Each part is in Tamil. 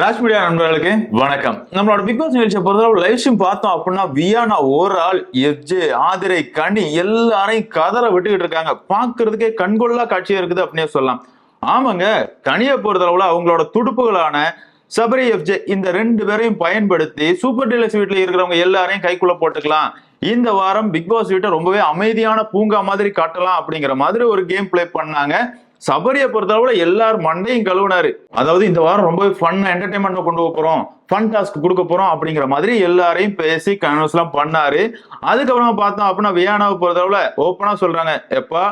ராஜ் மீடியா நண்பர்களுக்கு வணக்கம். நம்மளோட பிக் பாஸ் நிகழ்ச்சியை பொறுத்தளவு லைவ் ஸ்ட்ரீம் பார்த்தோம் அப்படின்னா வியானா ஒரு ஆள் எஃப்ஜே ஆதிரை கனி எல்லாரையும் கதற விட்டுக்கிட்டு இருக்காங்க. பாக்குறதுக்கே கண்கொள்ளா காட்சியா இருக்குது அப்படின்னே சொல்லலாம். ஆமாங்க கனியை பொறுத்தளவுல அவங்களோட துடுப்புகளான சபரி எஃப்ஜே இந்த ரெண்டு பேரையும் பயன்படுத்தி சூப்பர் டீலக்ஸ் வீட்டில் இருக்கிறவங்க எல்லாரையும் கைக்குள்ள போட்டுக்கலாம். இந்த வாரம் பிக் பாஸ் வீட்டை ரொம்பவே அமைதியான பூங்கா மாதிரி காட்டலாம் அப்படிங்கிற மாதிரி ஒரு கேம் ப்ளே பண்ணாங்க. சபரியை பொறுத்தளவுல எல்லாரும் மண்டையும் கழுவுனாரு. அதாவது இந்த வாரம் ரொம்ப ஃபன் என்டர்டைன்மெண்ட் கொண்டு போக போறோம். ஃபன் டாஸ்க் கொடுக்க போறோம் அப்படிங்கிற மாதிரி எல்லாரையும் பேசி கன்வர்ஸ்லாம் பண்ணாரு. அதுக்கப்புறமா பார்த்தோம் அப்படின்னா வியானாவை பொறுத்தளவுல ஓப்பனா சொல்றாங்க. எப்பா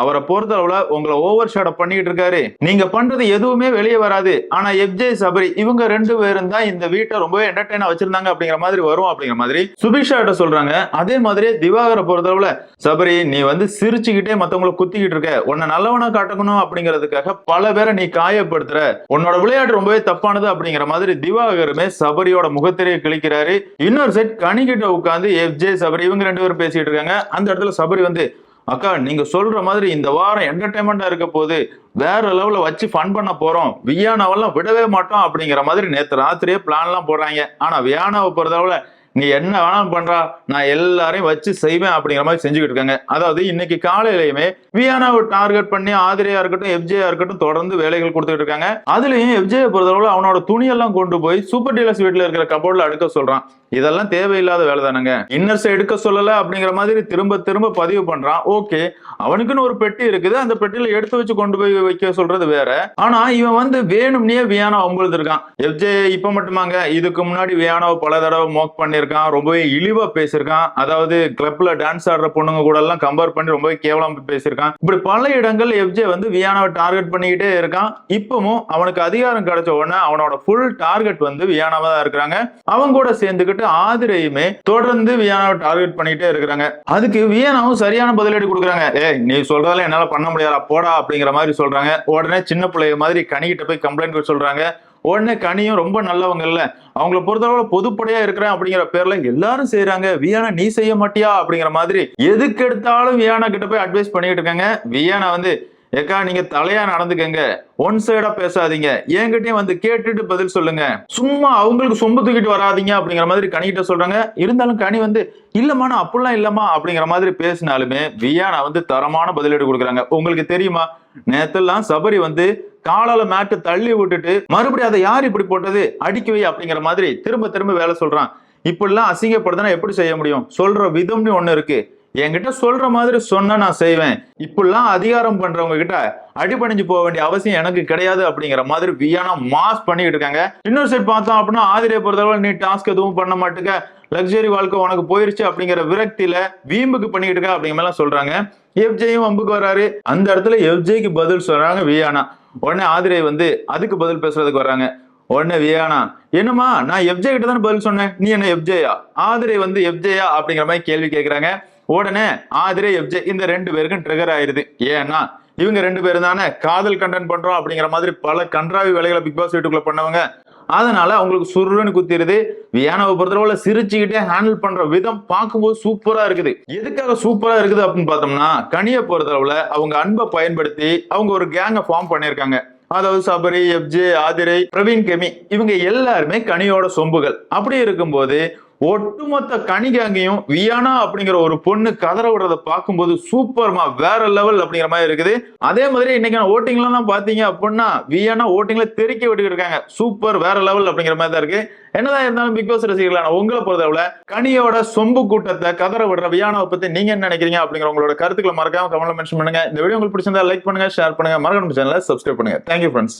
அவரை பொறுத்தளவுல உங்களை ஓவர் ஷாட பண்ணிட்டு இருக்காரு. நீங்க பண்றது எதுவுமே வெளியே வராது. ஆனா எஃப்ஜே சபரி இவங்க ரெண்டு பேரும் தான் இந்த வீட்டை ரொம்பவே என்டர்டைனா வச்சிருந்தாங்க அப்படிங்கிற மாதிரி வரும் அப்படிங்கிற மாதிரி சுபிஷா கிட்ட சொல்றாங்க. அதே மாதிரி திவாகரை பொறுத்தளவுல சபரி நீ வந்து சிரிச்சுக்கிட்டே மத்தவங்களை குத்திக்கிட்டு இருக்க. உன்னை நல்லவனா காட்டணும் அப்படிங்கிறதுக்காக பல பேரை நீ காயப்படுத்துற. உன்னோட விளையாட்டு ரொம்பவே தப்பானது அப்படிங்கிற மாதிரி திவாகருமே சபரியோட முகத்திரையை கிழிக்கிறாரு. இன்னொரு செட் கனிக்கிட்ட உட்காந்து எஃப்ஜே சபரி இவங்க ரெண்டு பேரும் பேசிட்டு இருக்காங்க. அந்த இடத்துல சபரி வந்து அக்கா நீங்க சொல்ற மாதிரி இந்த வாரம் என்டர்டைன்மெண்டா இருக்க போது வேற லெவலில் வச்சு ஃபன் பண்ண போறோம். வியானாவெல்லாம் விடவே மாட்டோம் அப்படிங்கிற மாதிரி நேற்று ராத்திரியே பிளான்லாம் போடுறாங்க. ஆனா வியானாவை பொறுத்தளவுல நீ என்ன வேணாலும் பண்றா நான் எல்லாரையும் வச்சு செய்வேன் அப்படிங்கிற மாதிரி செஞ்சுக்கிட்டு இருக்காங்க. அதாவது இன்னைக்கு காலையிலயுமே வியானாவை டார்கெட் பண்ணி ஆதிரியா இருக்கட்டும் எஃப்ஜேயா இருக்கட்டும் தொடர்ந்து வேலைகள் கொடுத்துட்டு இருக்காங்க. அதுலயும் எஃப்ஜேயை பொறுத்தளவுல அவனோட துணியெல்லாம் கொண்டு போய் சூப்பர் டீலர்ஸ் வீட்டுல இருக்கிற கபோர்ட்ல அடுக்க சொல்றான். இதெல்லாம் தேவையில்லாத வேலை தானங்க. இன்னர்ஸ் எடுக்க சொல்லல அப்படிங்கிற மாதிரி திரும்ப திரும்ப பதிவு பண்றான். ஓகே அவனுக்குன்னு ஒரு பெட்டி இருக்குது. அந்த பெட்டியில எடுத்து வச்சு கொண்டு போய் வைக்க சொல்றது வேற. ஆனா இவன் வந்து வேணும்னே வியானா ஒம்பழுது இருக்கான். எஃப்ஜே இப்ப மட்டுமாங்க. இதுக்கு முன்னாடி வியானாவை பல தடவை மோக் பேசியிருக்கான் ரொம்பவே இழிவா பேசியிருக்கான். அதாவது கிளப்ல டான்ஸ் ஆடுற பொண்ணுங்க கூட எல்லாம் கம்பேர் பண்ணி ரொம்பவே கேவலம் பேசியிருக்கான். இப்படி பல இடங்கள் எஃப்ஜே வந்து வியானாவை டார்கெட் பண்ணிக்கிட்டே இருக்கான். இப்பவும் அவனுக்கு அதிகாரம் கிடைச்ச உடனே அவனோட ஃபுல் டார்கெட் வந்து வியானாவா தான் இருக்கிறாங்க. அவங்க கூட சேர்ந்துக்கிட்டு ஆதிரையுமே தொடர்ந்து வியானாவை டார்கெட் பண்ணிட்டே இருக்கிறாங்க. அதுக்கு வியானாவும் சரியான பதிலடி கொடுக்குறாங்க. ஏய் நீ சொல்றதால என்னால பண்ண முடியாதா போடா அப்படிங்கிற மாதிரி சொல்றாங்க. உடனே சின்ன பிள்ளைய மாதிரி கணிக்கிட்ட போய் கம்ப்ளைண்ட் சொல்றாங்க. உடனே கனியும் ரொம்ப நல்லவங்கல்ல. அவங்கள பொறுத்தளவுல பொதுப்படையா இருக்கிறேன் அப்படிங்கிற பேர்ல எல்லாரும் செய்யறாங்க வியானா நீ செய்ய மாட்டியா அப்படிங்கிற மாதிரி எதுக்கு எடுத்தாலும் வியானா கிட்ட போய் அட்வைஸ் பண்ணிட்டு இருக்காங்க. வியானா வந்து ஏக்கா நீங்க தலையா நடந்துக்கங்க. ஒன் சைடா பேசாதீங்க. என்கிட்டயும் வந்து கேட்டுட்டு பதில் சொல்லுங்க. சும்மா அவங்களுக்கு சொம்பு தூக்கிட்டு வராதீங்க அப்படிங்கிற மாதிரி கனிகிட்ட சொல்றாங்க. இருந்தாலும் கனி வந்து இல்லம்மா நான் அப்படிலாம் இல்லம்மா அப்படிங்கிற மாதிரி பேசினாலுமே வியானா வந்து தரமான பதிலீடு கொடுக்குறாங்க. உங்களுக்கு தெரியுமா? நேத்தெல்லாம் சபரி வந்து காலால மேட்டு தள்ளி விட்டுட்டு மறுபடியும் அதை யார் இப்படி போட்டது? அடிக்கவே அப்படிங்கிற மாதிரி திரும்ப திரும்ப வேலை சொல்றான். இப்படிலாம் அசிங்கப்படுதுன்னா எப்படி செய்ய முடியும்? சொல்ற விதம்னு ஒண்ணு இருக்கு. என்கிட்ட சொல்ற மாதிரி சொன்னா நான் செய்வேன். இப்படிலாம் அதிகாரம் பண்றவங்க கிட்ட அடிபணிஞ்சு போக வேண்டிய அவசியம் எனக்கு கிடையாது அப்படிங்கிற மாதிரி வியானா மாஸ் பண்ணிட்டு இருக்காங்க. இன்னொரு சைட் பார்த்தோம் அப்படின்னா ஆதிரியை பொறுத்தளவு நீ டாஸ்க் எதுவும் பண்ண மாட்டுக்க. லக்ஸரி வாழ்க்கை உனக்கு போயிருச்சு அப்படிங்கிற விரக்தியில வீம்புக்கு பண்ணிட்டு இருக்க அப்படிங்கிற மாதிரி சொல்றாங்க. எஃப்ஜேயும் வம்புக்கு வராரு. அந்த இடத்துல எஃப்ஜேக்கு பதில் சொல்றாங்க வியானா. உடனே ஆதிரை வந்து அதுக்கு பதில் பேசுறதுக்கு வர்றாங்க உடனே வியானா என்னம்மா நான் எஃப்ஜே கிட்ட தானே பதில் சொன்னேன்? நீ என்ன எஃப்ஜேயா ஆதிரை வந்து எஃப்ஜேயா அப்படிங்கிற மாதிரி கேள்வி கேட்கிறாங்க உடனே ஆதிரே எஃப்ஜே இந்த ரெண்டு பேருக்கும் ட்ரிகர் ஆயிருது. ஏன்னா இவங்க ரெண்டு பேரும் தானே காதல் கண்டென்ட் பண்றோம் அப்படிங்கிற மாதிரி பல கன்றாவி வேலைகளை பிக் பாஸ் வீட்டுக்குள்ள பண்ணவங்க. அதனால அவங்களுக்கு சுருன்னு குத்திருது. வியானாவை பொறுத்தளவுல சிரிச்சுக்கிட்டே ஹேண்டில் பண்ற விதம் பார்க்கும்போது சூப்பரா இருக்குது. எதுக்காக சூப்பரா இருக்குது அப்படின்னு பார்த்தோம்னா கனியை பொறுத்தளவுல அவங்க அன்பை பயன்படுத்தி அவங்க ஒரு கேங்கை ஃபார்ம் பண்ணியிருக்காங்க. அதாவது சபரி எப்ஜே ஆதிரை பிரவீன் கெமி இவங்க எல்லாருமே கனியோட சொம்புகள். அப்படி இருக்கும்போது ஒட்டுமொத்த கணிகாங்கையும் வியானா அப்படிங்கிற ஒரு பொண்ணு கதற விடுறத பார்க்கும்போது சூப்பர்மா வேற லெவல் அப்படிங்கிற மாதிரி இருக்குது. அதே மாதிரி இன்னைக்கு ஓட்டிங்லாம் பாத்தீங்க அப்படின்னா வியானா ஓட்டிங்ல தெறிக்க விட்டுக்கிட்டு இருக்காங்க. சூப்பர் வேற லெவல் அப்படிங்கிற மாதிரி தான் இருக்கு. என்னதான் இருந்தாலும் பிக் பாஸ் ரசிகர்களான உங்களை பொறுத்தவரை கனியோட சொம்பு கூட்டத்தை கதற விடுற வியானாவை பத்தி நீங்க என்ன நினைக்கிறீங்க அப்படிங்கிற உங்களோட கருத்துக்களை மறக்காம கமெண்ட்ல மென்ஷன் பண்ணுங்க. இந்த வீடியோ உங்களுக்கு பிடிச்சிருந்தா லைக் பண்ணுங்க ஷேர் பண்ணுங்க. மறக்காம சேனலை சப்ஸ்கிரைப் பண்ணுங்க. Thank you friends